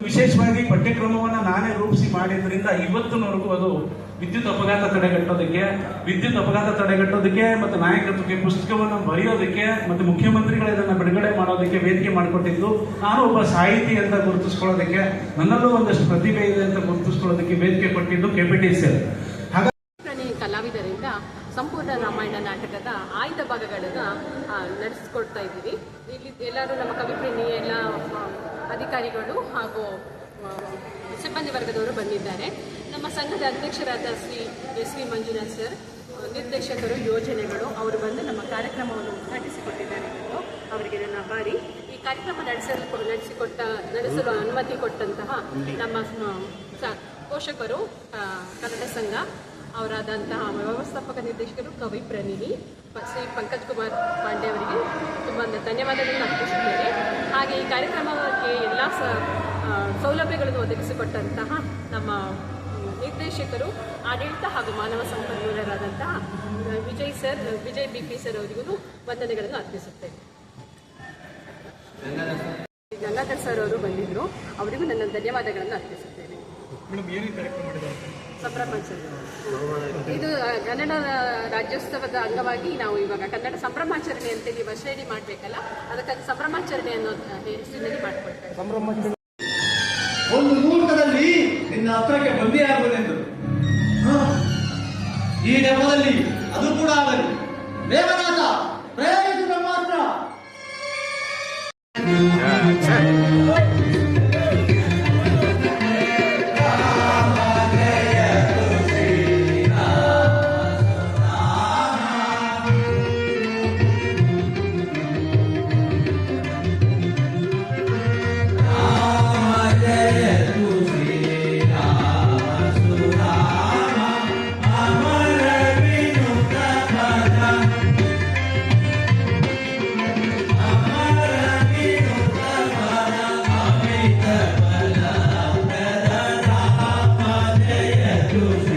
ವಿಶೇಷವಾಗಿ ಪಠ್ಯಕ್ರಮವನ್ನು ನಾನೇ ರೂಪಿಸಿ ಮಾಡಿದ್ರಿಂದ ಇವತ್ತಿನವರೆಗೂ ಅದು ವಿದ್ಯುತ್ ಅಪಘಾತ ತಡೆಗಟ್ಟೋದಕ್ಕೆ, ವಿದ್ಯುತ್ ಅಪಘಾತ ತಡೆಗಟ್ಟೋದಕ್ಕೆ ಮತ್ತು ನಾಯಕತ್ವಕ್ಕೆ, ಪುಸ್ತಕವನ್ನು ಬರೆಯೋದಕ್ಕೆ ಮತ್ತು ಮುಖ್ಯಮಂತ್ರಿಗಳು ಇದನ್ನು ಬಿಡುಗಡೆ ಮಾಡೋದಕ್ಕೆ ವೇದಿಕೆ ಮಾಡಿಕೊಟ್ಟಿದ್ದು, ನಾನು ಒಬ್ಬ ಸಾಹಿತಿ ಅಂತ ಗುರುತಿಸ್ಕೊಳ್ಳೋದಕ್ಕೆ, ನನ್ನಲ್ಲೂ ಒಂದಷ್ಟು ಪ್ರತಿಭೆ ಇದೆ ಅಂತ ಗುರುತಿಸ್ಕೊಳ್ಳೋದಕ್ಕೆ ವೇದಿಕೆ ಕೊಟ್ಟಿದ್ದು ಕೆ ಪಿ ಟಿ ಕಲಾವಿದರಿಂದ ಸಂಪೂರ್ಣ ರಾಮಾಯಣ ನಾಟಕದ ಆಯ್ದ ಭಾಗಗಳನ್ನು ನಡೆಸಿಕೊಡ್ತಾ ಇದ್ದೀವಿ. ಇಲ್ಲಿ ಎಲ್ಲರೂ ನಮ್ಮ ಕವಿಪ್ರೇಮಿ ಎಲ್ಲ ಅಧಿಕಾರಿಗಳು ಹಾಗೂ ಸಿಬ್ಬಂದಿ ವರ್ಗದವರು ಬಂದಿದ್ದಾರೆ. ನಮ್ಮ ಸಂಘದ ಅಧ್ಯಕ್ಷರಾದ Shri S V Manjunath sir, ನಿರ್ದೇಶಕರು, ಯೋಜನೆಗಳು, ಅವರು ಬಂದು ನಮ್ಮ ಕಾರ್ಯಕ್ರಮವನ್ನು ಉದ್ಘಾಟಿಸಿಕೊಟ್ಟಿದ್ದಾರೆ ಅವರಿಗೆ ನನ್ನ ಬಾರಿ ಈ ಕಾರ್ಯಕ್ರಮ ನಡೆಸಲು ನಡೆಸಿಕೊಟ್ಟ, ನಡೆಸಲು ಅನುಮತಿ ಕೊಟ್ಟಂತಹ ನಮ್ಮ ಪೋಷಕರು ಕನ್ನಡ ಸಂಘ ಅವರಾದಂತಹ ವ್ಯವಸ್ಥಾಪಕ ನಿರ್ದೇಶಕರು ಕವಿ ಪ್ರನಿಧಿ ಪ- ಶ್ರೀ ಪಂಕಜ್ ಕುಮಾರ್ ಪಾಂಡೆ ಅವರಿಗೆ ತುಂಬ ಧನ್ಯವಾದಗಳನ್ನು ಅರ್ಪಿಸುತ್ತೇನೆ. ಹಾಗೆ ಈ ಕಾರ್ಯಕ್ರಮಕ್ಕೆ ಎಲ್ಲ ಸ ಸೌಲಭ್ಯಗಳನ್ನು ಒದಗಿಸಿಕೊಟ್ಟಂತಹ ನಮ್ಮ ನಿರ್ದೇಶಕರು ಆಡಳಿತ ಹಾಗೂ ಮಾನವ ಸಂಪನ್ಮೂಲರಾದಂತಹ Vijay sir Vijay B P sir ಅವರಿಗೂ ವಂದನೆಗಳನ್ನು ಅರ್ಪಿಸುತ್ತೇನೆ. ಗಂಗಾಧರ್ ಸರ್. ಅವರು ಬಂದಿದ್ದರು ಅವರಿಗೂ ನನ್ನ ಧನ್ಯವಾದಗಳನ್ನು ಅರ್ಪಿಸುತ್ತೇನೆ. ಇದು ಕನ್ನಡ ರಾಜ್ಯೋತ್ಸವದ ಅಂಗವಾಗಿ ನಾವು ಇವಾಗ ಕನ್ನಡ ಸಂಭ್ರಮಾಚರಣೆ ಅಂತೇಳಿ ವರ್ಷೇಡಿ ಮಾಡಬೇಕಲ್ಲ? ಅದಕ್ಕಾಗಿ ಸಂಭ್ರಮಾಚರಣೆ ಅನ್ನೋ ಹೆಸರಿನಲ್ಲಿ ಮಾಡ್ಕೊಳ್ತಾರೆ ಒಂದು ಮುಹೂರ್ತದಲ್ಲಿ ನಿನ್ನ ಹತ್ರಕ್ಕೆ ಬಂದೇ ಆಗುವುದೆಂದು. ಈ ನೆಪದಲ್ಲಿ ಅದು ಕೂಡ ಆಗಲಿ. ದೇವನಾಥ you.